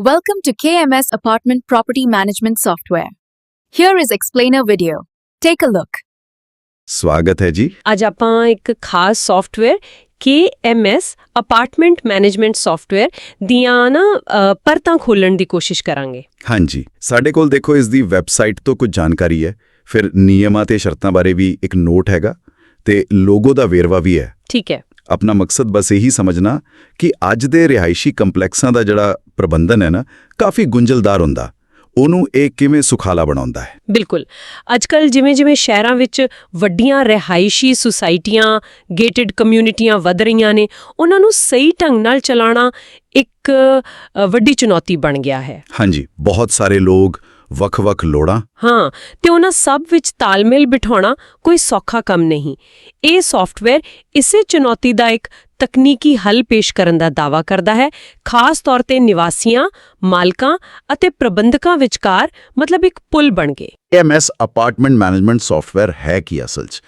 Welcome to KMS Apartment Property Management Software. Here is explainer video. Take a look. ਸਵਾਗਤ ਹੈ ਜੀ ਅੱਜ ਆਪਾਂ ਇੱਕ ਖਾਸ software KMS apartment management software ਦੀਆਂ ਨਾ ਅ, ਪਰਤਾਂ ਖੋਲਣ ਦੀ ਕੋਸ਼ਿਸ਼ ਕਰਾਂਗੇ ਹਾਂਜੀ ਸਾਡੇ ਕੋਲ ਦੇਖੋ ਇਸ ਦੀ ਵੈਬਸਾਈਟ ਤੋਂ ਕੁਝ ਜਾਣਕਾਰੀ ਹੈ ਫਿਰ ਨਿਯਮਾਂ ਤੇ ਸ਼ਰਤਾਂ ਬਾਰੇ ਵੀ ਇੱਕ ਨੋਟ ਹੈਗਾ ਤੇ ਲੋਗੋ ਦਾ ਵੇਰਵਾ ਵੀ ਹੈ ਠੀਕ ਹੈ ਆਪਣਾ ਮਕਸਦ ਬਸ ਇਹੀ ਸਮਝਣਾ ਕਿ ਅੱਜ ਦੇ ਰਿਹਾਇਸ਼ੀ ਕੰਪਲੈਕਸਾਂ ਦਾ ਜਿਹੜਾ ਪ੍ਰਬੰਧਨ ਹੈ ਨਾ ਕਾਫੀ ਗੁੰਝਲਦਾਰ ਹੁੰਦਾ। ਉਹਨੂੰ ਇਹ ਕਿਵੇਂ ਸੁਖਾਲਾ ਬਣਾਉਂਦਾ ਹੈ? ਬਿਲਕੁਲ। ਅੱਜਕੱਲ ਜਿਵੇਂ-ਜਿਵੇਂ ਸ਼ਹਿਰਾਂ ਵਿੱਚ ਵੱਡੀਆਂ ਰਿਹਾਇਸ਼ੀ ਸੁਸਾਇਟੀਆਂ ਗੇਟਡ ਕਮਿਊਨਿਟੀਆਂ ਵੱਧ ਰਹੀਆਂ ਨੇ ਉਹਨਾਂ ਨੂੰ ਸਹੀ ਢੰਗ ਨਾਲ ਚਲਾਉਣਾ ਇੱਕ ਵੱਡੀ ਚੁਣੌਤੀ ਬਣ ਗਿਆ ਹੈ। ਹਾਂਜੀ ਬਹੁਤ ਸਾਰੇ ਲੋਕ ਵੱਖ-ਵੱਖ ਲੋੜਾਂ? ਹਾਂ ਤੇ ਉਹਨਾਂ ਸਭ ਵਿੱਚ ਤਾਲਮੇਲ ਬਿਠਾਉਣਾ ਕੋਈ ਸੌਖਾ ਕੰਮ ਨਹੀਂ। ਇਹ ਸੌਫਟਵੇਅਰ ਇਸੇ ਚੁਣੌਤੀ ਦਾ ਇੱਕ ਤਕਨੀਕੀ ਹੱਲ ਪੇਸ਼ ਕਰਨ ਦਾ ਦਾਅਵਾ ਕਰਦਾ ਹੈ। ਖਾਸ ਤੌਰ ਤੇ ਨਿਵਾਸੀਆਂ ਮਾਲਕਾਂ ਅਤੇ ਪ੍ਰਬੰਧਕਾਂ ਵਿਚਕਾਰ ਮਤਲਬ ਇੱਕ ਪੁਲ ਬਣ ਕੇ। ਐਮਐਸ ਅਪਾਰਟਮੈਂਟ ਮੈਨੇਜਮੈਂਟ ਸੌਫਟਵੇਅਰ ਹੈ ਕੀ ਅਸਲ 'ਚ?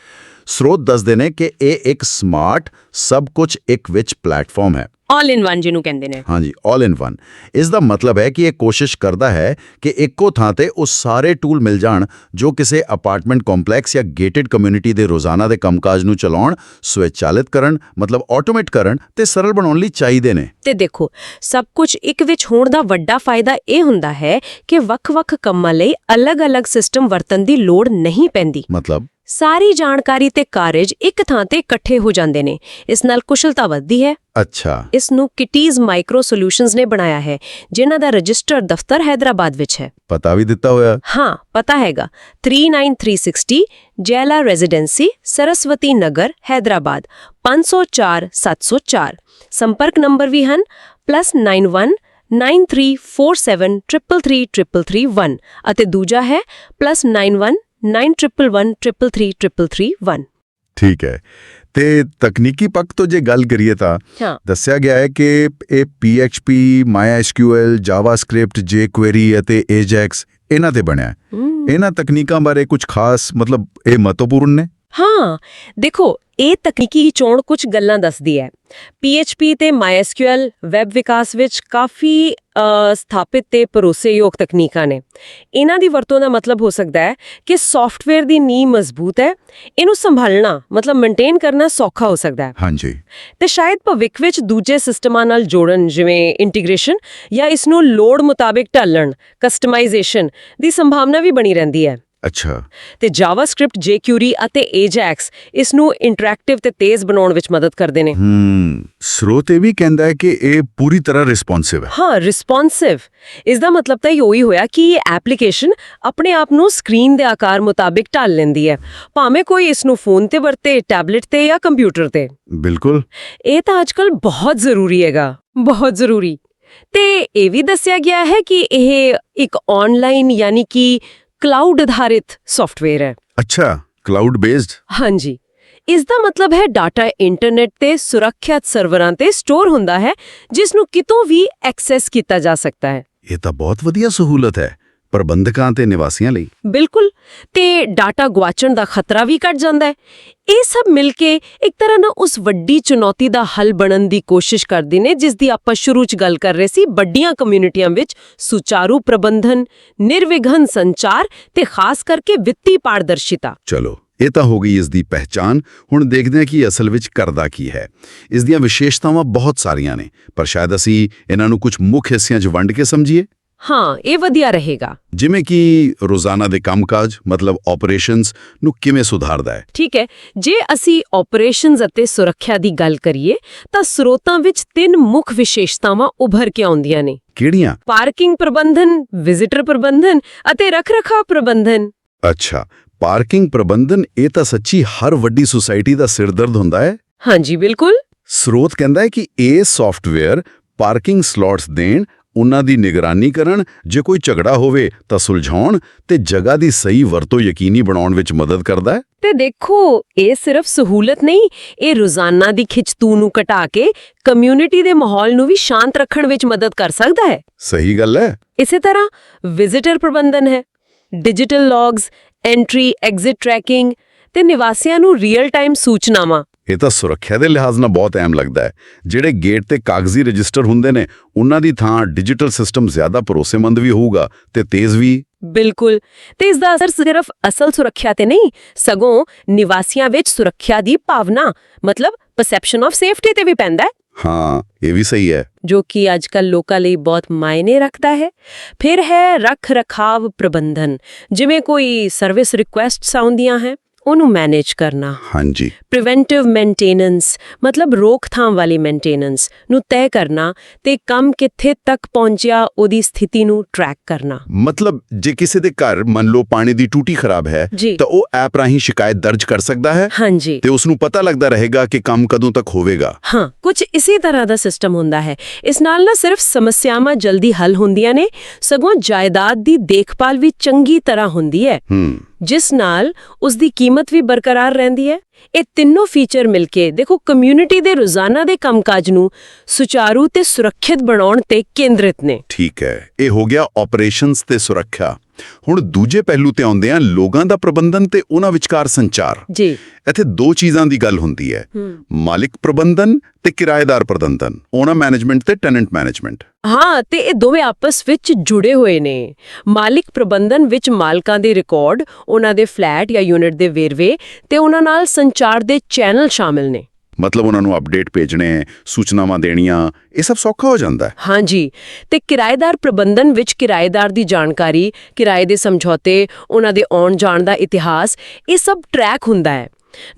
ਸਰੋਤ ਦੱਸਦੇ ਨੇ ਕਿ ਇਹ ਇੱਕ ਸਮਾਰਟ ਸਭ ਕੁਝ ਇੱਕ ਵਿੱਚ ਪਲੇਟਫਾਰਮ ਹੈ। ਆਲ ਇਨ ਵਨ ਜਿਹਨੂੰ ਕਹਿੰਦੇ ਨੇ। ਹਾਂਜੀ 올 ਇਨ ਵਨ ਇਸ ਦਾ ਮਤਲਬ ਹੈ ਕਿ ਇਹ ਕੋਸ਼ਿਸ਼ ਕਰਦਾ ਹੈ ਕਿ ਇੱਕੋ ਥਾਂ ਤੇ ਉਹ ਸਾਰੇ ਟੂਲ ਮਿਲ ਜਾਣ ਜੋ ਕਿਸੇ ਅਪਾਰਟਮੈਂਟ ਕੰਪਲੈਕਸ ਜਾਂ ਗੇਟਡ ਕਮਿਊਨਿਟੀ ਦੇ ਰੋਜ਼ਾਨਾ ਦੇ ਕੰਮਕਾਜ ਨੂੰ ਚਲਾਉਣ ਸਵੈਚਾਲਿਤ ਕਰਨ ਮਤਲਬ ਆਟੋਮੇਟ ਕਰਨ ਤੇ ਸਰਲ ਬਣਾਉਣ ਲਈ ਚਾਹੀਦੇ ਨੇ। ਤੇ ਦੇਖੋ ਸਭ ਕੁਝ ਇੱਕ ਵਿੱਚ ਹੋਣ ਦਾ ਵੱਡਾ ਫਾਇਦਾ ਇਹ ਹੁੰਦਾ ਹੈ ਕਿ ਵੱਖ-ਵੱਖ ਕੰਮਾਂ ਲਈ ਅਲੱਗ-ਅਲੱਗ ਸਿਸਟਮ ਵਰਤਣ ਦੀ ਲੋੜ ਨਹੀਂ ਪੈਂਦੀ। ਮਤਲਬ? ਸਾਰੀ ਜਾਣਕਾਰੀ ਤੇ ਕਾਰਜ ਇੱਕ ਥਾਂ ਤੇ ਇਕੱਠੇ ਹੋ ਜਾਂਦੇ ਨੇ। ਇਸ ਨਾਲ ਕੁਸ਼ਲਤਾ ਵੱਧਦੀ ਹੈ। ਅੱਛਾ। ਇਸ ਨੂੰ ਕਿਟੀਜ਼ ਮਾਈਕਰੋ ਸੋਲੂਸ਼ਨਜ਼ ਨੇ ਬਣਾਇਆ ਹੈ ਜਿਨ੍ਹਾਂ ਦਾ ਰਜਿਸਟਰ ਦਫ਼ਤਰ ਹੈਦਰਾਬਾਦ ਵਿੱਚ ਹੈ। ਪਤਾ ਵੀ ਦਿੱਤਾ ਹੋਇਆ? ਹਾਂ ਪਤਾ ਹੈਗਾ। 39360 ਜੈਲਾ ਰੈਜ਼ੀਡੈਂਸੀ ਸਰਸਵਤੀ ਨਗਰ ਹੈਦਰਾਬਾਦ 504704 ਸੰਪਰਕ ਨੰਬਰ ਵੀ ਹਨ +91 9347333331 ਅਤੇ ਦੂਜਾ ਹੈ +91 9113133331 ਠੀਕ ਹੈ ਤੇ ਤਕਨੀਕੀ ਪੱਖ ਤੋਂ ਜੇ ਗੱਲ ਕਰੀਏ ਤਾਂ ਦੱਸਿਆ ਗਿਆ ਹੈ ਕਿ ਇਹ PHP MySQL JavaScript jQuery ਅਤੇ AJAX ਇਹਨਾਂ ਤੇ ਬਣਿਆ ਇਹਨਾਂ ਤਕਨੀਕਾਂ ਬਾਰੇ ਕੁਝ ਖਾਸ ਮਤਲਬ ਇਹ ਮਹੱਤਵਪੂਰਨ ਨੇ ਹਾਂ ਦੇਖੋ ਇਹ ਤਕਨੀਕੀ ਚੋਣ ਕੁਝ ਗੱਲਾਂ ਦੱਸਦੀ ਹੈ। PHP ਤੇ MySQL ਵੈਬ ਵਿਕਾਸ ਵਿੱਚ ਕਾਫੀ ਸਥਾਪਿਤ ਤੇ ਭਰੋਸੇਯੋਗ ਤਕਨੀਕਾਂ ਨੇ। ਇਹਨਾਂ ਦੀ ਵਰਤੋਂ ਦਾ ਮਤਲਬ ਹੋ ਸਕਦਾ ਹੈ ਕਿ ਸੌਫਟਵੇਅਰ ਦੀ ਨੀਂਹ ਮਜ਼ਬੂਤ ਹੈ ਇਹਨੂੰ ਸੰਭਾਲਣਾ ਮਤਲਬ ਮੇਨਟੇਨ ਕਰਨਾ ਸੌਖਾ ਹੋ ਸਕਦਾ ਹੈ। ਹਾਂਜੀ। ਤੇ ਸ਼ਾਇਦ ਭਵਿੱਖ ਵਿੱਚ ਦੂਜੇ ਸਿਸਟਮਾਂ ਨਾਲ ਜੋੜਨ ਜਿਵੇਂ ਇੰਟੀਗ੍ਰੇਸ਼ਨ ਜਾਂ ਇਸ ਨੂੰ ਲੋੜ ਮੁਤਾਬਿਕ ਢਾਲਣ ਕਸਟਮਾਈਜ਼ੇਸ਼ਨ ਦੀ ਸੰਭਾਵਨਾ ਵੀ ਬਣੀ ਰਹਿੰਦੀ ਹੈ। ਅੱਛਾ। ਤੇ ਜਾਵਾਸਕ੍ਰਿਪਟ jQuery ਅਤੇ AJAX ਇਸ ਨੂੰ ਇੰਟਰੈਕਟਿਵ ਤੇ ਤੇਜ਼ ਬਣਾਉਣ ਵਿੱਚ ਮਦਦ ਕਰਦੇ ਨੇ। ਹੂੰ ਸਰੋਤ ਵੀ ਕਹਿੰਦਾ ਹੈ ਕਿ ਇਹ ਪੂਰੀ ਤਰ੍ਹਾਂ ਰਿਸਪੌਂਸਿਵ ਹੈ। ਹਾਂ ਰਿਸਪੌਂਸਿਵ ਇਸ ਦਾ ਮਤਲਬ ਤਾਂ ਇਹੋ ਹੀ ਹੋਇਆ ਕਿ ਇਹ ਐਪਲੀਕੇਸ਼ਨ ਆਪਣੇ ਆਪ ਨੂੰ ਸਕਰੀਨ ਦੇ ਆਕਾਰ ਮੁਤਾਬਿਕ ਢਾਲ ਲੈਂਦੀ ਹੈ। ਭਾਵੇਂ ਕੋਈ ਇਸ ਨੂੰ ਫੋਨ ਤੇ ਵਰਤੇ ਟੈਬਲੇਟ ਤੇ ਜਾਂ ਕੰਪਿਊਟਰ ਤੇ। ਬਿਲਕੁਲ। ਇਹ ਤਾਂ ਅੱਜਕੱਲ ਬਹੁਤ ਜ਼ਰੂਰੀ ਹੈਗਾ। ਬਹੁਤ ਜ਼ਰੂਰੀ। ਤੇ ਇਹ ਵੀ ਦੱਸਿਆ ਗਿਆ ਹੈ ਕਿ ਇਹ ਇੱਕ ਆਨਲਾਈਨ ਯਾਨੀ ਕਿ ਕਲਾਊਡ ਆਧਾਰਿਤ ਸੌਫਟਵੇਅਰ ਹੈ ਅੱਛਾ ਕਲਾਊਡ ਬੇਸਡ ਹਾਂਜੀ ਇਸ ਦਾ ਮਤਲਬ ਹੈ ਡਾਟਾ ਇੰਟਰਨੈਟ ਤੇ ਸੁਰੱਖਿਅਤ ਸਰਵਰਾਂ ਤੇ ਸਟੋਰ ਹੁੰਦਾ ਹੈ ਜਿਸ ਨੂੰ ਕਿਤੋਂ ਵੀ ਐਕਸੈਸ ਕੀਤਾ ਜਾ ਸਕਦਾ ਹੈ ਇਹ ਤਾਂ ਬਹੁਤ ਵਧੀਆ ਸਹੂਲਤ ਹੈ ਪ੍ਰਬੰਧਕਾਂ ਤੇ ਨਿਵਾਸੀਆਂ ਲਈ। ਬਿਲਕੁਲ ਤੇ ਡਾਟਾ ਗਵਾਚਣ ਦਾ ਖਤਰਾ ਵੀ ਘਟ ਜਾਂਦਾ ਹੈ। ਇਹ ਸਭ ਮਿਲ ਕੇ ਇੱਕ ਤਰ੍ਹਾਂ ਨਾਲ ਉਸ ਵੱਡੀ ਚੁਣੌਤੀ ਦਾ ਹੱਲ ਬਣਨ ਦੀ ਕੋਸ਼ਿਸ਼ ਕਰਦੇ ਨੇ ਜਿਸ ਦੀ ਆਪਾਂ ਸ਼ੁਰੂ 'ਚ ਗੱਲ ਕਰ ਰਹੇ ਸੀ ਵੱਡੀਆਂ ਕਮਿਊਨਿਟੀਆਂ ਵਿੱਚ ਸੁਚਾਰੂ ਪ੍ਰਬੰਧਨ ਨਿਰਵਿਘਨ ਸੰਚਾਰ ਤੇ ਖਾਸ ਕਰਕੇ ਵਿੱਤੀ ਪਾਰਦਰਸ਼ਿਤਾ। ਚਲੋ ਇਹ ਤਾਂ ਹੋ ਗਈ ਇਸ ਦੀ ਪਹਿਚਾਨ ਹੁਣ ਦੇਖਦੇ ਹਾਂ ਕਿ ਅਸਲ ਵਿੱਚ ਕਰਦਾ ਕੀ ਹੈ। ਇਸ ਦੀਆਂ ਵਿਸ਼ੇਸ਼ਤਾਵਾਂ ਬਹੁਤ ਸਾਰੀਆਂ ਨੇ ਪਰ ਸ਼ਾਇਦ ਅਸੀਂ ਇਹਨਾਂ ਨੂੰ ਕੁਝ ਮੁੱਖ ਹਿੱਸਿਆਂ 'ਚ ਵੰਡ ਕੇ ਸਮਝੀਏ। ਹਾਂ ਇਹ ਵਧੀਆ ਰਹੇਗਾ। ਜਿਵੇਂ ਕਿ ਰੋਜ਼ਾਨਾ ਦੇ ਕੰਮਕਾਜ ਮਤਲਬ ਆਪਰੇਸ਼ਨਸ ਨੂੰ ਕਿਵੇਂ ਸੁਧਾਰਦਾ ਹੈ? ਠੀਕ ਹੈ ਜੇ ਅਸੀਂ ਆਪਰੇਸ਼ਨਸ ਅਤੇ ਸੁਰੱਖਿਆ ਦੀ ਗੱਲ ਕਰੀਏ ਤਾਂ ਸਰੋਤਾਂ ਵਿੱਚ ਤਿੰਨ ਮੁੱਖ ਵਿਸ਼ੇਸ਼ਤਾਵਾਂ ਉੱਭਰ ਕੇ ਆਉਂਦੀਆਂ ਨੇ। ਕਿਹੜੀਆਂ? ਪਾਰਕਿੰਗ ਪ੍ਰਬੰਧਨ ਵਿਜ਼ਿਟਰ ਪ੍ਰਬੰਧਨ ਅਤੇ ਰੱਖ-ਰਖਾਵ ਪ੍ਰਬੰਧਨ। ਅੱਛਾ ਪਾਰਕਿੰਗ ਪ੍ਰਬੰਧਨ ਇਹ ਤਾਂ ਸੱਚੀ ਹਰ ਵੱਡੀ ਸੁਸਾਇਟੀ ਦਾ ਸਿਰਦਰਦ ਹੁੰਦਾ ਹੈ? ਹਾਂਜੀ ਬਿਲਕੁਲ। ਸਰੋਤ ਕਹਿੰਦਾ ਹੈ ਕਿ ਇਹ ਸੌਫਟਵੇਅਰ ਪਾਰਕਿੰਗ ਸਲੋਟਸ ਦੇਣ ਉਹਨਾਂ ਦੀ ਨਿਗਰਾਨੀ ਕਰਨ ਜੇ ਕੋਈ ਝਗੜਾ ਹੋਵੇ ਤਾਂ ਸੁਲਝਾਉਣ ਤੇ ਜਗ੍ਹਾ ਦੀ ਸਹੀ ਵਰਤੋਂ ਯਕੀਨੀ ਬਣਾਉਣ ਵਿੱਚ ਮਦਦ ਕਰਦਾ ਹੈ। ਤੇ ਦੇਖੋ ਇਹ ਸਿਰਫ ਸਹੂਲਤ ਨਹੀਂ ਇਹ ਰੋਜ਼ਾਨਾ ਦੀ ਖਿੱਚਤੂ ਨੂੰ ਘਟਾ ਕੇ ਕਮਿਊਨਿਟੀ ਦੇ ਮਾਹੌਲ ਨੂੰ ਵੀ ਸ਼ਾਂਤ ਰੱਖਣ ਵਿੱਚ ਮਦਦ ਕਰ ਸਕਦਾ ਹੈ। ਸਹੀ ਗੱਲ ਹੈ। ਇਸੇ ਤਰ੍ਹਾਂ ਵਿਜ਼ਿਟਰ ਪ੍ਰਬੰਧਨ ਹੈ digital logs entry exit tracking ਤੇ ਨਿਵਾਸੀਆਂ ਨੂੰ ਰੀਅਲ ਟਾਈਮ ਸੂਚਨਾਵਾਂ। ਇਹ ਤਾਂ ਸੁਰੱਖਿਆ ਦੇ ਲਿਹਾਜ਼ ਨਾਲ ਬਹੁਤ ਅਹਿਮ ਲੱਗਦਾ ਹੈ। ਜਿਹੜੇ ਗੇਟ ਤੇ ਕਾਗਜ਼ੀ ਰਜਿਸਟਰ ਹੁੰਦੇ ਨੇ ਉਹਨਾਂ ਦੀ ਥਾਂ ਡਿਜੀਟਲ ਸਿਸਟਮ ਜ਼ਿਆਦਾ ਭਰੋਸੇਮੰਦ ਵੀ ਹੋਊਗਾ ਤੇ ਤੇਜ਼ ਵੀ। ਬਿਲਕੁਲ। ਤੇ ਇਸ ਦਾ ਅਸਰ ਸਿਰਫ ਅਸਲ ਸੁਰੱਖਿਆ ਤੇ ਨਹੀਂ ਸਗੋਂ ਨਿਵਾਸੀਆਂ ਵਿੱਚ ਸੁਰੱਖਿਆ ਦੀ ਭਾਵਨਾ ਮਤਲਬ ਪਰਸੈਪਸ਼ਨ ਆਫ ਸੇਫਟੀ ਤੇ ਵੀ ਪੈਂਦਾ ਹੈ। ਹਾਂ ਇਹ ਵੀ ਸਹੀ ਹੈ। ਜੋ ਕਿ ਅੱਜਕੱਲ ਲੋਕਾਂ ਲਈ ਬਹੁਤ ਮਾਇਨੇ ਰੱਖਦਾ ਹੈ। ਫਿਰ ਹੈ ਰੱਖ ਰਖਾਵ ਪ੍ਰਬੰਧਨ ਜਿਵੇਂ ਕੋਈ ਸਰਵਿਸ ਰਿਕੁਐਸਟਸ ਆਉਂਦੀਆਂ ਹੈ। ਉਹਨੂੰ ਮੈਨੇਜ ਕਰਨਾ। ਹਾਂਜੀ। ਪ੍ਰੀਵੈਂਟਿਵ ਮੇਨਟੇਨੈਂਸ ਮਤਲਬ ਰੋਕਥਾਮ ਵਾਲੀ ਮੇਨਟੇਨੈਂਸ ਨੂੰ ਤੈਅ ਕਰਨਾ ਤੇ ਕੰਮ ਕਿੱਥੇ ਤੱਕ ਪਹੁੰਚਿਆ ਉਹਦੀ ਸਥਿਤੀ ਨੂੰ ਟਰੈਕ ਕਰਨਾ। ਮਤਲਬ ਜੇ ਕਿਸੇ ਦੇ ਘਰ ਮੰਨ ਲਓ ਪਾਣੀ ਦੀ ਟੂਟੀ ਖਰਾਬ ਹੈ ਜੀ। ਤਾਂ ਉਹ ਐਪ ਰਾਹੀਂ ਸ਼ਿਕਾਇਤ ਦਰਜ ਕਰ ਸਕਦਾ ਹੈ ਹਾਂਜੀ। ਤੇ ਉਸ ਨੂੰ ਪਤਾ ਲੱਗਦਾ ਰਹੇਗਾ ਕਿ ਕੰਮ ਕਦੋਂ ਤੱਕ ਹੋਵੇਗਾ। ਹਾਂ ਕੁਝ ਇਸੇ ਤਰ੍ਹਾਂ ਦਾ ਸਿਸਟਮ ਹੁੰਦਾ ਹੈ। ਇਸ ਨਾਲ ਨਾ ਸਿਰਫ ਸਮੱਸਿਆਵਾਂ ਜਲਦੀ ਹੱਲ ਹੁੰਦੀਆਂ ਨੇ ਸਗੋਂ ਜਾਇਦਾਦ ਦੀ ਦੇਖਭਾਲ ਵੀ ਚੰਗੀ ਤਰ੍ਹਾਂ ਹੁੰਦੀ ਹੈ। ਹੂੰ। ਜਿਸ ਨਾਲ ਉਸ ਦੀ ਕੀਮਤ ਵੀ ਬਰਕਰਾਰ ਰਹਿੰਦੀ ਹੈ। ਇਹ ਤਿੰਨੋਂ ਫੀਚਰ ਮਿਲ ਕੇ ਦੇਖੋ ਕਮਿਊਨਿਟੀ ਦੇ ਰੋਜ਼ਾਨਾ ਦੇ ਕੰਮਕਾਜ ਨੂੰ ਸੁਚਾਰੂ ਤੇ ਸੁਰੱਖਿਅਤ ਬਣਾਉਣ ਤੇ ਕੇਂਦਰਿਤ ਨੇ। ਠੀਕ ਹੈ, ਇਹ ਹੋ ਗਿਆ ਆਪਰੇਸ਼ਨਸ ਤੇ ਸੁਰੱਖਿਆ। ਹੁਣ ਦੂਜੇ ਪਹਿਲੂ ਤੇ ਆਉਂਦੇ ਆ ਲੋਕਾਂ ਦਾ ਪ੍ਰਬੰਧਨ ਤੇ ਉਹਨਾਂ ਵਿਚਕਾਰ ਸੰਚਾਰ। ਜੀ। ਇੱਥੇ ਦੋ ਚੀਜ਼ਾਂ ਦੀ ਗੱਲ ਹੁੰਦੀ ਹੈ। ਮਾਲਿਕ ਪ੍ਰਬੰਧਨ ਤੇ ਕਿਰਾਏਦਾਰ ਪ੍ਰਬੰਧਨ ਓਨਰ ਮੈਨੇਜਮੈਂਟ ਤੇ ਟੈਨੈਂਟ ਮੈਨੇਜਮੈਂਟ ਹਾਂ ਤੇ ਇਹ ਦੋਵੇਂ ਆਪਸ ਵਿੱਚ ਜੁੜੇ ਹੋਏ ਨੇ। ਮਾਲਿਕ ਪ੍ਰਬੰਧਨ ਵਿੱਚ ਮਾਲਕਾਂ ਦੇ ਰਿਕਾਰਡ ਉਹਨਾਂ ਦੇ ਫਲੈਟ ਜਾਂ ਯੂਨਿਟ ਦੇ ਵੇਰਵੇ ਤੇ ਉਹਨਾਂ ਨਾਲ ਸੰਚਾਰ ਦੇ ਚੈਨਲ ਸ਼ਾਮਿਲ ਨੇ। ਮਤਲਬ ਉਹਨਾਂ ਨੂੰ ਅਪਡੇਟ ਭੇਜਣੇ, ਸੂਚਨਾਵਾਂ ਦੇਣੀਆਂ, ਇਹ ਸਭ ਸੌਖਾ ਹੋ ਜਾਂਦਾ ਹੈ। ਹਾਂਜੀ। ਤੇ ਕਿਰਾਏਦਾਰ ਪ੍ਰਬੰਧਨ ਵਿੱਚ ਕਿਰਾਏਦਾਰ ਦੀ ਜਾਣਕਾਰੀ, ਕਿਰਾਏ ਦੇ ਸਮਝੌਤੇ, ਉਹਨਾਂ ਦੇ ਆਉਣ ਜਾਣ ਦਾ ਇਤਿਹਾਸ, ਇਹ ਸਭ ਟਰੈਕ ਹੁੰਦਾ ਹੈ।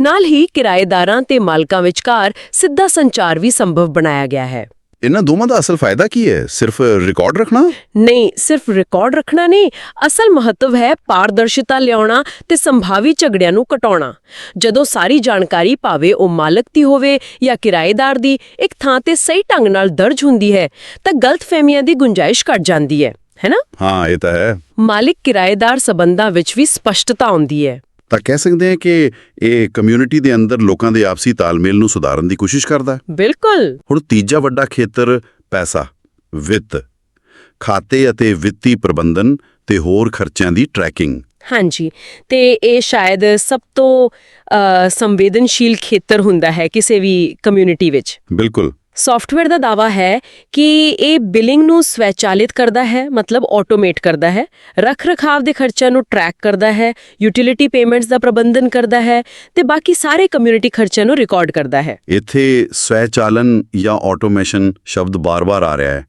ਨਾਲ ਹੀ ਕਿਰਾਏਦਾਰਾਂ ਤੇ ਮਾਲਕਾਂ ਵਿਚਕਾਰ ਸਿੱਧਾ ਸੰਚਾਰ ਵੀ ਸੰਭਵ ਬਣਾਇਆ ਗਿਆ ਹੈ। ਇਹਨਾਂ ਦੋਵਾਂ ਦਾ ਅਸਲ ਫਾਇਦਾ ਕੀ ਹੈ? ਸਿਰਫ ਰਿਕਾਰਡ ਰੱਖਣਾ? ਨਹੀਂ ਸਿਰਫ ਰਿਕਾਰਡ ਰੱਖਣਾ ਨਹੀਂ ਅਸਲ ਮਹੱਤਵ ਹੈ ਪਾਰਦਰਸ਼ਤਾ ਲਿਆਉਣਾ ਤੇ ਸੰਭਾਵੀ ਝਗੜਿਆਂ ਨੂੰ ਘਟਾਉਣਾ। ਜਦੋਂ ਸਾਰੀ ਜਾਣਕਾਰੀ ਭਾਵੇਂ ਉਹ ਮਾਲਕ ਦੀ ਹੋਵੇ ਜਾਂ ਕਿਰਾਏਦਾਰ ਦੀ ਇੱਕ ਥਾਂ ਤੇ ਸਹੀ ਢੰਗ ਨਾਲ ਦਰਜ ਹੁੰਦੀ ਹੈ ਤਾਂ ਗਲਤਫਹਿਮੀਆਂ ਦੀ ਗੁੰਜਾਇਸ਼ ਘਟ ਜਾਂਦੀ ਹੈ ਹੈਨਾ ਹਾਂ ਇਹ ਤਾਂ ਹੈ। ਮਾਲਿਕ ਕਿਰਾਏਦਾਰ ਸਬੰਧਾਂ ਵਿੱਚ ਵੀ ਸਪਸ਼ਟਤਾ ਆਉਂਦੀ ਹੈ। ਤਾਂ ਕਹਿ ਸਕਦੇ ਹਾਂ ਕਿ ਇਹ ਕਮਿਊਨਿਟੀ ਦੇ ਅੰਦਰ ਲੋਕਾਂ ਦੇ ਆਪਸੀ ਤਾਲਮੇਲ ਨੂੰ ਸੁਧਾਰਨ ਦੀ ਕੋਸ਼ਿਸ਼ ਕਰਦਾ ਹੈ। ਬਿਲਕੁਲ। ਹੁਣ ਤੀਜਾ ਵੱਡਾ ਖੇਤਰ ਪੈਸਾ ਵਿੱਤ ਖਾਤੇ ਅਤੇ ਵਿੱਤੀ ਪ੍ਰਬੰਧਨ ਤੇ ਹੋਰ ਖਰਚਿਆਂ ਦੀ ਟਰੈਕਿੰਗ ਹਾਂਜੀ ਤੇ ਇਹ ਸ਼ਾਇਦ ਸਭ ਤੋਂ ਸੰਵੇਦਨਸ਼ੀਲ ਖੇਤਰ ਹੁੰਦਾ ਹੈ ਕਿਸੇ ਵੀ ਕਮਿਊਨਿਟੀ ਵਿੱਚ। ਬਿਲਕੁਲ। ਸੌਫਟਵੇਅਰ ਦਾ ਦਾਵਾ ਹੈ ਕਿ ਇਹ ਬਿਲਿੰਗ ਨੂੰ ਸਵੈਚਾਲਿਤ ਕਰਦਾ ਹੈ ਮਤਲਬ ਆਟੋਮੇਟ ਕਰਦਾ ਹੈ ਰੱਖ ਰਖਾਵ ਦੇ ਖਰਚਿਆਂ ਨੂੰ ਟਰੈਕ ਕਰਦਾ ਹੈ ਯੂਟਿਲਿਟੀ ਪੇਮੈਂਟਸ ਦਾ ਪ੍ਰਬੰਧਨ ਕਰਦਾ ਹੈ ਤੇ ਬਾਕੀ ਸਾਰੇ ਕਮਿਊਨਿਟੀ ਖਰਚਿਆਂ ਨੂੰ ਰਿਕਾਰਡ ਕਰਦਾ ਹੈ। ਇੱਥੇ ਸਵੈਚਾਲਨ ਜਾਂ ਆਟੋਮੇਸ਼ਨ ਸ਼ਬਦ ਬਾਰ-ਬਾਰ ਆ ਰਿਹਾ ਹੈ।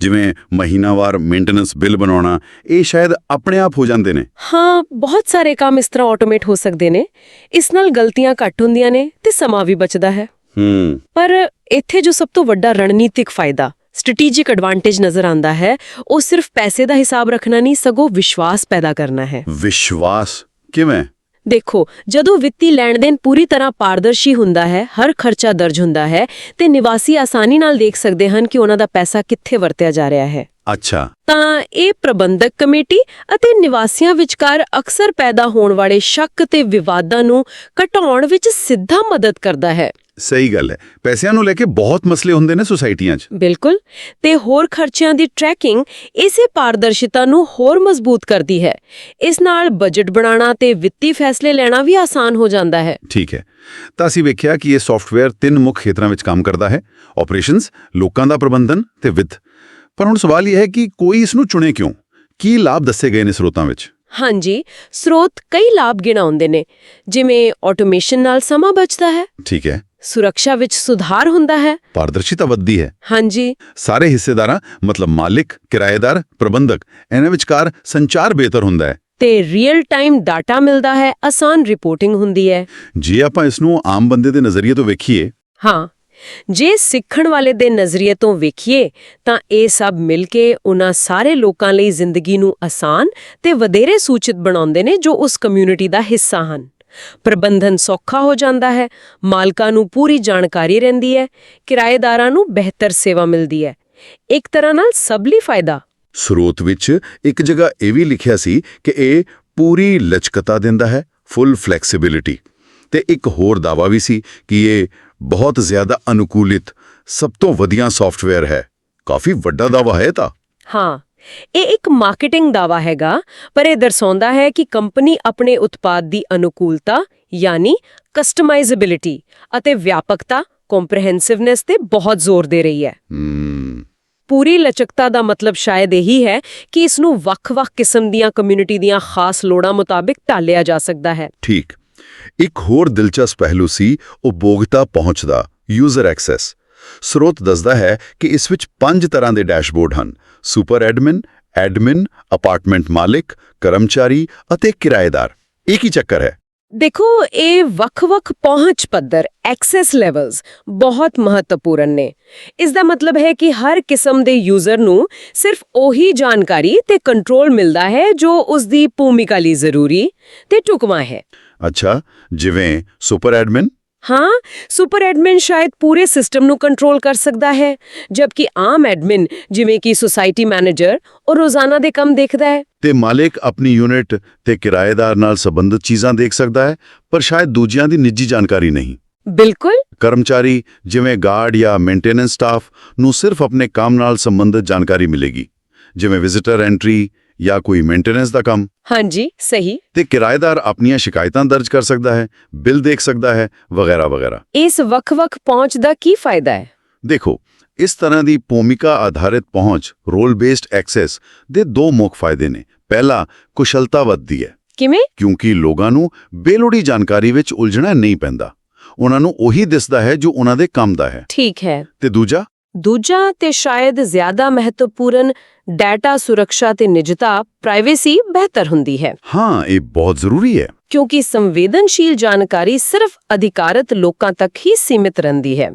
ਜਿਵੇਂ ਮਹੀਨਾਵਾਰ ਮੇਨਟੇਨੈਂਸ ਬਿੱਲ ਬਣਾਉਣਾ ਇਹ ਸ਼ਾਇਦ ਆਪਣੇ ਆਪ ਹੋ ਜਾਂਦੇ ਨੇ। ਹਾਂ ਬਹੁਤ ਸਾਰੇ ਕੰਮ ਇਸ ਤਰ੍ਹਾਂ ਆਟੋਮੇਟ ਹੋ ਸਕਦੇ ਨੇ। ਇਸ ਨਾਲ ਗਲਤੀਆਂ ਘੱਟ ਹੁੰਦੀਆਂ ਨੇ ਤੇ ਸਮਾਂ ਵੀ ਬਚਦਾ ਹੈ। ਹੂੰ। ਪਰ ਇੱਥੇ ਜੋ ਸਭ ਤੋਂ ਵੱਡਾ ਰਣਨੀਤਿਕ ਫਾਇਦਾ ਸਟ੍ਰੈਟੇਜਿਕ ਐਡਵਾਂਟੇਜ ਨਜ਼ਰ ਆਉਂਦਾ ਹੈ ਉਹ ਸਿਰਫ ਪੈਸੇ ਦਾ ਹਿਸਾਬ ਰੱਖਣਾ ਨਹੀਂ ਸਗੋਂ ਵਿਸ਼ਵਾਸ ਪੈਦਾ ਕਰਨਾ ਹੈ। ਵਿਸ਼ਵਾਸ? ਕਿਵੇਂ? ਦੇਖੋ ਜਦੋਂ ਵਿੱਤੀ ਲੈਣ-ਦੇਣ ਪੂਰੀ ਤਰ੍ਹਾਂ ਪਾਰਦਰਸ਼ੀ ਹੁੰਦਾ ਹੈ ਹਰ ਖਰਚਾ ਦਰਜ ਹੁੰਦਾ ਹੈ ਤੇ ਨਿਵਾਸੀ ਆਸਾਨੀ ਨਾਲ ਦੇਖ ਸਕਦੇ ਹਨ ਕਿ ਉਹਨਾਂ ਦਾ ਪੈਸਾ ਕਿੱਥੇ ਵਰਤਿਆ ਜਾ ਰਿਹਾ ਹੈ। ਅੱਛਾ। ਤਾਂ ਇਹ ਪ੍ਰਬੰਧਕ ਕਮੇਟੀ ਅਤੇ ਨਿਵਾਸੀਆਂ ਵਿਚਕਾਰ ਅਕਸਰ ਪੈਦਾ ਹੋਣ ਵਾਲੇ ਸ਼ੱਕ ਤੇ ਵਿਵਾਦਾਂ ਨੂੰ ਘਟਾਉਣ ਵਿੱਚ ਸਿੱਧਾ ਮਦਦ ਕਰਦਾ ਹੈ। ਸਹੀ ਗੱਲ ਹੈ। ਪੈਸਿਆਂ ਨੂੰ ਲੈ ਕੇ ਬਹੁਤ ਮਸਲੇ ਹੁੰਦੇ ਨੇ ਸੁਸਾਇਟੀਆਂ 'ਚ। ਬਿਲਕੁਲ। ਤੇ ਹੋਰ ਖਰਚਿਆਂ ਦੀ ਟਰੈਕਿੰਗ ਇਸੇ ਪਾਰਦਰਸ਼ਿਤਾ ਨੂੰ ਹੋਰ ਮਜ਼ਬੂਤ ਕਰਦੀ ਹੈ। ਇਸ ਨਾਲ ਬਜਟ ਬਣਾਉਣਾ ਤੇ ਵਿੱਤੀ ਫੈਸਲੇ ਲੈਣਾ ਵੀ ਆਸਾਨ ਹੋ ਜਾਂਦਾ ਹੈ। ਠੀਕ ਹੈ। ਤਾਂ ਅਸੀਂ ਵੇਖਿਆ ਕਿ ਇਹ ਸੌਫਟਵੇਅਰ ਤਿੰਨ ਮੁੱਖ ਖੇਤਰਾਂ ਵਿੱਚ ਕੰਮ ਕਰਦਾ ਹੈ। ਆਪਰੇਸ਼ਨਸ ਲੋਕਾਂ ਦਾ ਪ੍ਰਬੰਧਨ ਤੇ ਵਿੱਤ। ਪਰ ਹੁਣ ਸਵਾਲ ਇਹ ਹੈ ਕਿ ਕੋਈ ਇਸ ਨੂੰ ਚੁਣੇ ਕਿਉਂ? ਕੀ ਲਾਭ ਦੱਸੇ ਗਏ ਨੇ ਸਰੋਤਾਂ ਵਿੱਚ? ਹਾਂਜੀ ਸਰੋਤ ਕਈ ਲਾਭ ਗਿਣਾਉਂਦੇ ਨੇ। ਜਿਵੇਂ ਆਟੋਮੇਸ਼ਨ ਨਾਲ ਸਮਾਂ ਬਚਦਾ ਹੈ। ਠੀਕ ਹੈ। ਸੁਰੱਖਿਆ ਵਿੱਚ ਸੁਧਾਰ ਹੁੰਦਾ ਹੈ? ਪਾਰਦਰਸ਼ਿਤਾ ਵੱਧਦੀ ਹੈ। ਹਾਂਜੀ। ਸਾਰੇ ਹਿੱਸੇਦਾਰਾਂ ਮਤਲਬ ਮਾਲਿਕ ਕਿਰਾਏਦਾਰ ਪ੍ਰਬੰਧਕ ਇਹਨਾਂ ਵਿਚਕਾਰ ਸੰਚਾਰ ਬਿਹਤਰ ਹੁੰਦਾ ਹੈ। ਤੇ ਰੀਅਲ ਟਾਈਮ ਡਾਟਾ ਮਿਲਦਾ ਹੈ ਆਸਾਨ ਰਿਪੋਰਟਿੰਗ ਹੁੰਦੀ ਹੈ। ਜੇ ਆਪਾਂ ਇਸ ਨੂੰ ਆਮ ਬੰਦੇ ਦੇ ਨਜ਼ਰੀਏ ਤੋਂ ਵੇਖੀਏ। ਹਾਂ। ਜੇ ਸਿੱਖਣ ਵਾਲੇ ਦੇ ਨਜ਼ਰੀਏ ਤੋਂ ਵੇਖੀਏ ਤਾਂ ਇਹ ਸਭ ਮਿਲ ਕੇ ਉਹਨਾਂ ਸਾਰੇ ਲੋਕਾਂ ਲਈ ਜ਼ਿੰਦਗੀ ਨੂੰ ਆਸਾਨ ਤੇ ਵਧੇਰੇ ਸੂਚਿਤ ਬਣਾਉਂਦੇ ਨੇ ਜੋ ਉਸ ਕਮਿਊਨਿਟੀ ਦਾ ਹਿੱਸਾ ਹਨ। ਪ੍ਰਬੰਧਨ ਸੌਖਾ ਹੋ ਜਾਂਦਾ ਹੈ ਮਾਲਕਾਂ ਨੂੰ ਪੂਰੀ ਜਾਣਕਾਰੀ ਰਹਿੰਦੀ ਹੈ ਕਿਰਾਏਦਾਰਾਂ ਨੂੰ ਬਿਹਤਰ ਸੇਵਾ ਮਿਲਦੀ ਹੈ। ਇੱਕ ਤਰ੍ਹਾਂ ਨਾਲ ਸਭ ਲਈ ਫਾਇਦਾ। ਸਰੋਤ ਵਿੱਚ ਇੱਕ ਜਗ੍ਹਾ ਇਹ ਵੀ ਲਿਖਿਆ ਸੀ ਕਿ ਇਹ ਪੂਰੀ ਲਚਕਤਾ ਦਿੰਦਾ ਹੈ ਫੁੱਲ ਫਲੈਕਸੀਬਿਲਿਟੀ ਤੇ ਇੱਕ ਹੋਰ ਦਾਵਾ ਵੀ ਸੀ ਕਿ ਇਹ ਬਹੁਤ ਜ਼ਿਆਦਾ ਅਨੁਕੂਲਿਤ ਸਭ ਤੋਂ ਵਧੀਆ ਸੌਫਟਵੇਅਰ ਹੈ। ਕਾਫੀ ਵੱਡਾ ਦਾਵਾ ਹੈ ਤਾਂ। ਹਾਂ ਇਹ ਇੱਕ ਮਾਰਕੀਟਿੰਗ ਦਾਵਾ ਹੈਗਾ ਪਰ ਇਹ ਦਰਸਾਉਂਦਾ ਹੈ ਕਿ ਕੰਪਨੀ ਆਪਣੇ ਉਤਪਾਦ ਦੀ ਅਨੁਕੂਲਤਾ ਯਾਨੀ ਕਸਟਮਾਈਜ਼ੇਬਿਲਿਟੀ ਅਤੇ ਵਿਆਪਕਤਾ ਕੰਪਰੀਹੈਂਸਿਵਨੈਸ ਤੇ ਬਹੁਤ ਜ਼ੋਰ ਦੇ ਰਹੀ ਹੈ। ਪੂਰੀ ਲਚਕਤਾ ਦਾ ਮਤਲਬ ਸ਼ਾਇਦ ਇਹੀ ਹੈ ਕਿ ਇਸ ਨੂੰ ਵੱਖ-ਵੱਖ ਕਿਸਮ ਦੀਆਂ ਕਮਿਊਨਿਟੀ ਦੀਆਂ ਖਾਸ ਲੋੜਾਂ ਮੁਤਾਬਿਕ ਢਾਲਿਆ ਜਾ ਸਕਦਾ ਹੈ। ਠੀਕ। ਇੱਕ ਹੋਰ ਦਿਲਚਸਪ ਪਹਿਲੂ ਸੀ ਉਪਭੋਗਤਾ ਪਹੁੰਚ ਦਾ ਯੂਜ਼ਰ ਐਕਸੈਸ ਸਰੋਤ ਦੱਸਦਾ ਹੈ ਕਿ ਇਸ ਵਿੱਚ ਪੰਜ ਤਰ੍ਹਾਂ ਦੇ ਡੈਸ਼ਬੋਰਡ ਹਨ। ਸੁਪਰ ਐਡਮਿਨ ਐਡਮਿਨ ਅਪਾਰਟਮੈਂਟ ਮਾਲਿਕ ਕਰਮਚਾਰੀ ਅਤੇ ਕਿਰਾਏਦਾਰ। ਇੱਕ ਹੀ ਚੱਕਰ ਹੈ? ਦੇਖੋ ਇਹ ਵੱਖ-ਵੱਖ ਪਹੁੰਚ ਪੱਧਰ ਐਕਸੈਸ ਲੈਵਲਸ ਬਹੁਤ ਮਹੱਤਵਪੂਰਨ ਨੇ। ਇਸ ਦਾ ਮਤਲਬ ਹੈ ਕਿ ਹਰ ਕਿਸਮ ਦੇ ਯੂਜ਼ਰ ਨੂੰ ਸਿਰਫ ਉਹੀ ਜਾਣਕਾਰੀ ਤੇ ਕੰਟਰੋਲ ਮਿਲਦਾ ਹੈ ਜੋ ਉਸ ਦੀ ਭੂਮਿਕਾ ਲਈ ਜ਼ਰੂਰੀ ਤੇ ਢੁਕਵਾਂ ਹੈ। ਅੱਛਾ ਜਿਵੇਂ ਸੁਪਰ ਐਡਮਿਨ ਹਾਂ ਸੁਪਰ ਐਡਮਿਨ ਸ਼ਾਇਦ ਪੂਰੇ ਸਿਸਟਮ ਨੂੰ ਕੰਟਰੋਲ ਕਰ ਸਕਦਾ ਹੈ ਜਦਕਿ ਆਮ ਐਡਮਿਨ ਜਿਵੇਂ ਕਿ ਸੁਸਾਇਟੀ ਮੈਨੇਜਰ ਉਹ ਰੋਜ਼ਾਨਾ ਦੇ ਕੰਮ ਦੇਖਦਾ ਹੈ। ਤੇ ਮਾਲਿਕ ਆਪਣੀ ਯੂਨਿਟ ਤੇ ਕਿਰਾਏਦਾਰ ਨਾਲ ਸੰਬੰਧਿਤ ਚੀਜ਼ਾਂ ਦੇਖ ਸਕਦਾ ਹੈ ਪਰ ਸ਼ਾਇਦ ਦੂਜਿਆਂ ਦੀ ਨਿੱਜੀ ਜਾਣਕਾਰੀ ਨਹੀਂ। ਬਿਲਕੁਲ। ਕਰਮਚਾਰੀ ਜਿਵੇਂ ਗਾਰਡ ਜਾਂ ਮੇਨਟੇਨੈਂਸ ਸਟਾਫ ਨੂੰ ਸਿਰਫ ਆਪਣੇ ਕੰਮ ਨਾਲ ਸੰਬੰਧਿਤ ਜਾਣਕਾਰੀ ਮਿਲੇਗੀ ਜਿਵੇਂ ਵਿਜ਼ਿਟਰ ਐਂਟਰੀ ਜਾਂ ਕੋਈ ਮੇਨਟੇਨੈਂਸ ਦਾ ਕੰਮ? ਹਾਂਜੀ ਸਹੀ। ਤੇ ਕਿਰਾਏਦਾਰ ਆਪਣੀਆਂ ਸ਼ਿਕਾਇਤਾਂ ਦਰਜ ਕਰ ਸਕਦਾ ਹੈ ਬਿੱਲ ਦੇਖ ਸਕਦਾ ਹੈ ਵਗੈਰਾ ਵਗੈਰਾ। ਇਸ ਵੱਖ-ਵੱਖ ਪਹੁੰਚ ਦਾ ਕੀ ਫਾਇਦਾ ਹੈ? ਦੇਖੋ ਇਸ ਤਰ੍ਹਾਂ ਦੀ ਭੂਮਿਕਾ ਆਧਾਰਿਤ ਪਹੁੰਚ ਰੋਲ ਬੇਸਡ ਐਕਸੈਸ ਦੇ ਦੋ ਮੁੱਖ ਫਾਇਦੇ ਨੇ। ਪਹਿਲਾ ਕੁਸ਼ਲਤਾ ਵੱਧਦੀ ਹੈ। ਕਿਵੇਂ? ਕਿਉਂਕਿ ਲੋਕਾਂ ਨੂੰ ਬੇਲੋੜੀ ਜਾਣਕਾਰੀ ਵਿੱਚ ਉਲਝਣਾ ਨਹੀਂ ਪੈਂਦਾ। ਉਹਨਾਂ ਨੂੰ ਉਹੀ ਦਿਸਦਾ ਹੈ ਜੋ ਉਹਨਾਂ ਦੇ ਕੰਮ ਦਾ ਹੈ। ਠੀਕ ਹੈ। ਤੇ ਦੂਜਾ ਦੂਜਾ ਤੇ ਸ਼ਾਇਦ ਜ਼ਿਆਦਾ ਮਹੱਤਵਪੂਰਨ ਡਾਟਾ ਸੁਰੱਖਿਆ ਤੇ ਨਿਜਤਾ ਪ੍ਰਾਈਵੇਸੀ ਬਿਹਤਰ ਹੁੰਦੀ ਹੈ। ਹਾਂ ਇਹ ਬਹੁਤ ਜ਼ਰੂਰੀ ਹੈ। ਕਿਉਂਕਿ ਸੰਵੇਦਨਸ਼ੀਲ ਜਾਣਕਾਰੀ ਸਿਰਫ ਅਧਿਕਾਰਤ ਲੋਕਾਂ ਤੱਕ ਹੀ ਸੀਮਿਤ ਰਹਿੰਦੀ ਹੈ।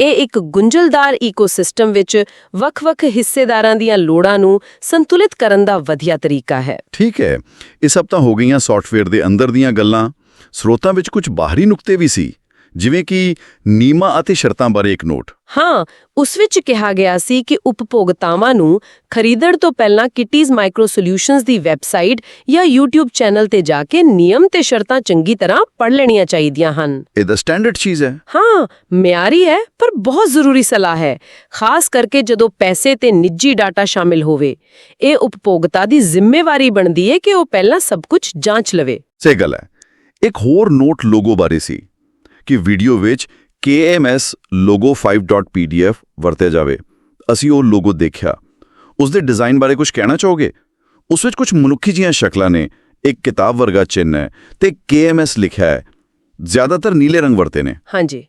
ਇਹ ਇੱਕ ਗੁੰਝਲਦਾਰ ਇਕੋਸਿਸਟਮ ਵਿੱਚ ਵੱਖ-ਵੱਖ ਹਿੱਸੇਦਾਰਾਂ ਦੀਆਂ ਲੋੜਾਂ ਨੂੰ ਸੰਤੁਲਿਤ ਕਰਨ ਦਾ ਵਧੀਆ ਤਰੀਕਾ ਹੈ। ਠੀਕ ਹੈ। ਇਹ ਸਭ ਤਾਂ ਹੋ ਗਈਆਂ ਸੌਫਟਵੇਅਰ ਦੇ ਅੰਦਰ ਦੀਆਂ ਗੱਲਾਂ। ਸਰੋਤਾਂ ਵਿੱਚ ਕੁਝ ਬਾਹਰੀ ਨੁਕਤੇ ਵੀ ਸੀ। ਜਿਵੇਂ ਕਿ ਨੀਮਾ ਅਤੇ ਸ਼ਰਤਾਂ ਬਾਰੇ ਇੱਕ ਨੋਟ। ਹਾਂ ਉਸ ਵਿੱਚ ਕਿਹਾ ਗਿਆ ਸੀ ਕਿ ਉਪਭੋਗਤਾਵਾਂ ਨੂੰ ਖਰੀਦਣ ਤੋਂ ਪਹਿਲਾਂ ਕਿਟੀਜ਼ ਮਾਈਕਰੋ ਸੋਲਿਊਸ਼ਨਸ ਦੀ ਵੈਬਸਾਈਟ ਜਾਂ YouTube ਚੈਨਲ ਤੇ ਜਾ ਕੇ ਨਿਯਮ ਤੇ ਸ਼ਰਤਾਂ ਚੰਗੀ ਤਰ੍ਹਾਂ ਪੜ੍ਹ ਲੈਣੀਆਂ ਚਾਹੀਦੀਆਂ ਹਨ। ਇਹ ਤਾਂ ਸਟੈਂਡਰਡ ਚੀਜ਼ ਹੈ। ਹਾਂ ਮਿਆਰੀ ਹੈ ਪਰ ਬਹੁਤ ਜ਼ਰੂਰੀ ਸਲਾਹ ਹੈ ਖਾਸ ਕਰਕੇ ਜਦੋਂ ਪੈਸੇ ਤੇ ਨਿੱਜੀ ਡਾਟਾ ਸ਼ਾਮਿਲ ਹੋਵੇ। ਇਹ ਉਪਭੋਗਤਾ ਦੀ ਜ਼ਿੰਮੇਵਾਰੀ ਬਣਦੀ ਹੈ ਕਿ ਉਹ ਪਹਿਲਾਂ ਸਭ ਕੁਝ ਜਾਂਚ ਲਵੇ। ਸਹੀ ਗੱਲ ਹੈ। ਇੱਕ ਹੋਰ ਨੋਟ ਲੋਗੋ ਬਾਰੇ ਸੀ। ਕਿ ਵੀਡੀਓ ਵਿੱਚ KMS logo 5.pdf ਵਰਤਿਆ ਜਾਵੇ। ਅਸੀਂ ਉਹ ਲੋਗੋ ਦੇਖਿਆ। ਉਸ ਦੇ ਡਿਜ਼ਾਈਨ ਬਾਰੇ ਕੁਝ ਕਹਿਣਾ ਚਾਹੋਗੇ? ਉਸ ਵਿੱਚ ਕੁਝ ਮਨੁੱਖੀ ਜੀਆਂ ਸ਼ਕਲਾਂ ਨੇ। ਇੱਕ ਕਿਤਾਬ ਵਰਗਾ ਚਿੰਨ੍ਹ ਹੈ ਤੇ KMS ਲਿਖਿਆ ਹੈ। ਜ਼ਿਆਦਾਤਰ ਨੀਲੇ ਰੰਗ ਵਰਤੇ ਨੇ। ਹਾਂਜੀ।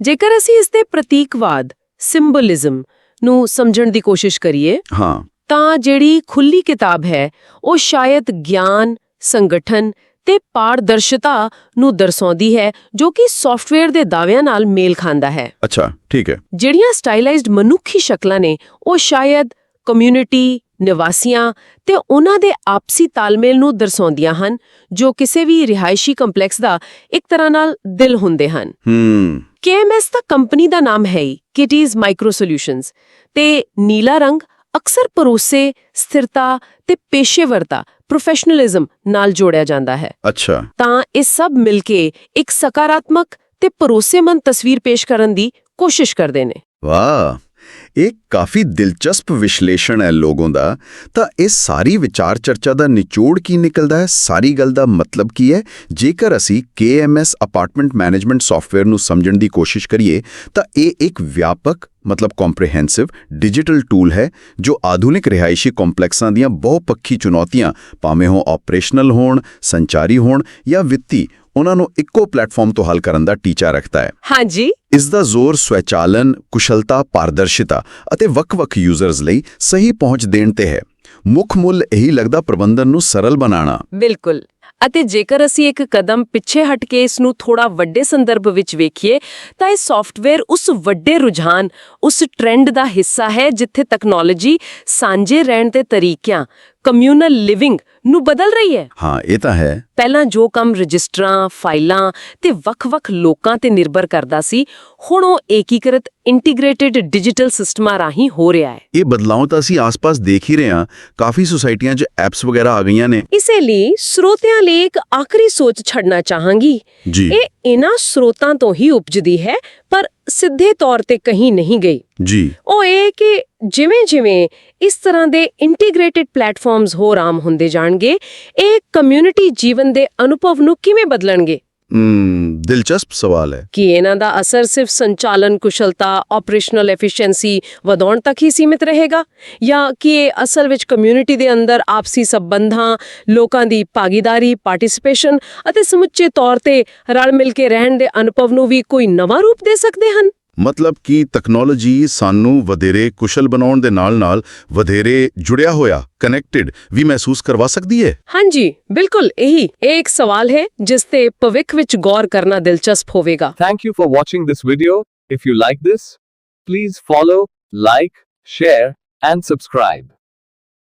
ਜੇਕਰ ਅਸੀਂ ਇਸ ਦੇ ਪ੍ਰਤੀਕਵਾਦ ਸਿੰਬੋਲਿਜ਼ਮ ਨੂੰ ਸਮਝਣ ਦੀ ਕੋਸ਼ਿਸ਼ ਕਰੀਏ ਹਾਂ। ਤਾਂ ਜਿਹੜੀ ਖੁੱਲੀ ਕਿਤਾਬ ਹੈ ਉਹ ਸ਼ਾਇਦ ਗਿਆਨ ਸੰਗਠਨ ਤੇ ਪਾਰਦਰਸ਼ਤਾ ਨੂੰ ਦਰਸਾਉਂਦੀ ਹੈ ਜੋ ਕਿ ਸੌਫਟਵੇਅਰ ਦੇ ਦਾਅਵਿਆਂ ਨਾਲ ਮੇਲ ਖਾਂਦਾ ਹੈ। ਅੱਛਾ ਠੀਕ ਹੈ। ਜਿਹੜੀਆਂ ਸਟਾਈਲਾਈਜ਼ਡ ਮਨੁੱਖੀ ਸ਼ਕਲਾਂ ਨੇ ਉਹ ਸ਼ਾਇਦ ਕਮਿਊਨਿਟੀ ਨਿਵਾਸੀਆਂ ਤੇ ਉਹਨਾਂ ਦੇ ਆਪਸੀ ਤਾਲਮੇਲ ਨੂੰ ਦਰਸਾਉਂਦੀਆਂ ਹਨ ਜੋ ਕਿਸੇ ਵੀ ਰਿਹਾਇਸ਼ੀ ਕੰਪਲੈਕਸ ਦਾ ਇੱਕ ਤਰ੍ਹਾਂ ਨਾਲ ਦਿਲ ਹੁੰਦੇ ਹਨ। ਹੂੰ। KMS ਤਾਂ ਕੰਪਨੀ ਦਾ ਨਾਮ ਹੈ ਹੀ ਕਿਟੀਜ਼ ਮਾਈਕਰੋ ਸੋਲਿਊਸ਼ਨਸ ਤੇ ਨੀਲਾ ਰੰਗ ਅਕਸਰ ਭਰੋਸੇ ਸਥਿਰਤਾ ਤੇ ਪੇਸ਼ੇਵਰਤਾ ਪ੍ਰੋਫੈਸ਼ਨਲਿਜ਼ਮ ਨਾਲ ਜੋੜਿਆ ਜਾਂਦਾ ਹੈ। ਅੱਛਾ। ਤਾਂ ਇਹ ਸਭ ਮਿਲ ਕੇ ਇੱਕ ਸਕਾਰਾਤਮਕ ਤੇ ਭਰੋਸੇਮੰਦ ਤਸਵੀਰ ਪੇਸ਼ ਕਰਨ ਦੀ ਕੋਸ਼ਿਸ਼ ਕਰਦੇ ਨੇ। ਵਾਹ! ਇਹ ਕਾਫੀ ਦਿਲਚਸਪ ਵਿਸ਼ਲੇਸ਼ਣ ਹੈ ਲੋਗੋਂ ਦਾ। ਤਾਂ ਇਹ ਸਾਰੀ ਵਿਚਾਰ ਚਰਚਾ ਦਾ ਨਿਚੋੜ ਕੀ ਨਿਕਲਦਾ ਹੈ? ਸਾਰੀ ਗੱਲ ਦਾ ਮਤਲਬ ਕੀ ਹੈ? ਜੇਕਰ ਅਸੀਂ KMS ਅਪਾਰਟਮੈਂਟ ਮੈਨੇਜਮੈਂਟ ਸੌਫਟਵੇਅਰ ਨੂੰ ਸਮਝਣ ਦੀ ਕੋਸ਼ਿਸ਼ ਕਰੀਏ, ਤਾਂ ਇਹ ਇੱਕ ਵਿਆਪਕ, ਮਤਲਬ ਕੰਪਰੀਹੈਂਸਿਵ ਡਿਜੀਟਲ ਟੂਲ ਹੈ, ਜੋ ਆਧੁਨਿਕ ਰਿਹਾਇਸ਼ੀ ਕੰਪਲੈਕਸਾਂ ਦੀਆਂ ਬਹੁਪੱਖੀ ਚੁਣੌਤੀਆਂ, ਭਾਵੇਂ ਉਹ ਆਪਰੇਸ਼ਨਲ ਹੋਣ, ਸੰਚਾਰੀ ਹੋਣ ਜਾਂ ਵਿੱਤੀ ਉਹਨਾਂ ਨੂੰ ਇੱਕੋ ਪਲੇਟਫਾਰਮ ਤੋਂ ਹੱਲ ਕਰਨ ਦਾ ਟੀਚਾ ਰੱਖਦਾ ਹੈ। ਹਾਂਜੀ। ਇਸ ਦਾ ਜ਼ੋਰ ਸਵੈਚਾਲਨ ਕੁਸ਼ਲਤਾ ਪਾਰਦਰਸ਼ਿਤਾ ਅਤੇ ਵੱਖ-ਵੱਖ ਯੂਜ਼ਰਸ ਲਈ ਸਹੀ ਪਹੁੰਚ ਦੇਣ ਤੇ ਹੈ। ਮੁੱਖ ਮੁੱਲ ਇਹੀ ਲੱਗਦਾ ਪ੍ਰਬੰਧਨ ਨੂੰ ਸਰਲ ਬਣਾਉਣਾ। ਬਿਲਕੁਲ। ਅਤੇ ਜੇਕਰ ਅਸੀਂ ਇੱਕ ਕਦਮ ਪਿੱਛੇ ਹਟ ਕੇ ਇਸ ਨੂੰ ਥੋੜਾ ਵੱਡੇ ਸੰਦਰਭ ਵਿੱਚ ਵੇਖੀਏ ਤਾਂ ਇਹ ਸੌਫਟਵੇਅਰ ਉਸ ਵੱਡੇ ਰੁਝਾਨ ਉਸ ਟ੍ਰੈਂਡ ਦਾ ਹਿੱਸਾ ਹੈ ਜਿੱਥੇ ਟੈਕਨੋਲੋਜੀ ਸਾਂਝੇ ਰਹਿਣ ਦੇ ਤਰੀਕਿਆਂ ਕਮਿਊਨਲ ਲਿਵਿੰਗ ਨੂੰ ਬਦਲ ਰਹੀ ਹੈ। ਹਾਂ ਇਹ ਤਾਂ ਹੈ। ਪਹਿਲਾਂ ਜੋ ਕੰਮ ਰਜਿਸਟਰਾਂ ਫਾਈਲਾਂ ਤੇ ਵੱਖ-ਵੱਖ ਲੋਕਾਂ ਤੇ ਨਿਰਭਰ ਕਰਦਾ ਸੀ ਹੁਣ ਉਹ ਏਕੀਕ੍ਰਿਤ ਇੰਟੀਗ੍ਰੇਟਿਡ ਡਿਜੀਟਲ ਸਿਸਟਮਾਂ ਰਾਹੀਂ ਹੋ ਰਿਹਾ ਹੈ। ਇਹ ਬਦਲਾਅ ਤਾਂ ਅਸੀਂ ਆਸ-ਪਾਸ ਦੇਖ ਹੀ ਰਹੇ ਹਾਂ। ਕਾਫੀ ਸੁਸਾਇਟੀਆਂ 'ਚ ਐਪਸ ਵਗੈਰਾ ਆ ਗਈਆਂ ਨੇ। ਇਸੇ ਲਈ ਸਰੋਤਿਆਂ ਲਈ ਇੱਕ ਆਖਰੀ ਸੋਚ ਛੱਡਣਾ ਚਾਹਾਂਗੀ। ਇਹ ਇਹਨਾਂ ਸਰੋਤਾਂ ਤੋਂ ਹੀ ਉਪਜਦੀ ਹੈ ਪਰ ਸਿੱਧੇ ਤੌਰ ਤੇ ਕहीं ਨਹੀਂ ਗਈ। ਜੀ। ਉਹ ਇਹ ਕਿ ਜਿਵੇਂ-ਜਿਵੇਂ ਇਸ ਤਰ੍ਹਾਂ ਦੇ ਇੰਟੀਗ੍ਰੇਟਿਡ ਪਲੇਟਫਾਰਮਸ ਹੋਰ ਆਮ ਹੁੰਦੇ ਜਾਣਗੇ ਇਹ ਕਮਿਊਨਿਟੀ ਜੀਵਨ ਦੇ ਅਨੁਭਵ ਨੂੰ ਕਿਵੇਂ ਬਦਲਣਗੇ? ਦਿਲਚਸਪ ਸਵਾਲ ਹੈ ਕਿ ਇਹਨਾਂ ਦਾ ਅਸਰ ਸਿਰਫ ਸੰਚਾਲਨ ਕੁਸ਼ਲਤਾ ਆਪਰੇਸ਼ਨਲ ਐਫੀਸ਼ੀਐਂਸੀ ਵਧਾਉਣ ਤੱਕ ਹੀ ਸੀਮਿਤ ਰਹੇਗਾ ਜਾਂ ਕਿ ਇਹ ਅਸਲ ਵਿੱਚ ਕਮਿਊਨਿਟੀ ਦੇ ਅੰਦਰ ਆਪਸੀ ਸੰਬੰਧਾਂ ਲੋਕਾਂ ਦੀ ਭਾਗੀਦਾਰੀ ਪਾਰਟਿਸਿਪੇਸ਼ਨ ਅਤੇ ਸਮੁੱਚੇ ਤੌਰ ਤੇ ਰਲ ਮਿਲ ਕੇ ਰਹਿਣ ਦੇ ਅਨੁਭਵ ਨੂੰ ਵੀ ਕੋਈ ਨਵਾਂ ਰੂਪ ਦੇ ਸਕਦੇ ਹਨ ਮਤਲਬ ਕਿ ਟੈਕਨੋਲੋਜੀ ਸਾਨੂੰ ਵਧੇਰੇ ਕੁਸ਼ਲ ਬਣਾਉਣ ਦੇ ਨਾਲ-ਨਾਲ ਵਧੇਰੇ ਜੁੜਿਆ ਹੋਇਆ ਕਨੈਕਟਡ ਵੀ ਮਹਿਸੂਸ ਕਰਵਾ ਸਕਦੀ ਹੈ ਹਾਂਜੀ ਬਿਲਕੁਲ ਇਹੀ ਇਹ ਇੱਕ ਸਵਾਲ ਹੈ ਜਿਸ ਤੇ ਭਵਿੱਖ ਵਿੱਚ ਗੌਰ ਕਰਨਾ ਦਿਲਚਸਪ ਹੋਵੇਗਾ Thank you for watching this video. If you like this, please follow, like, share, and subscribe.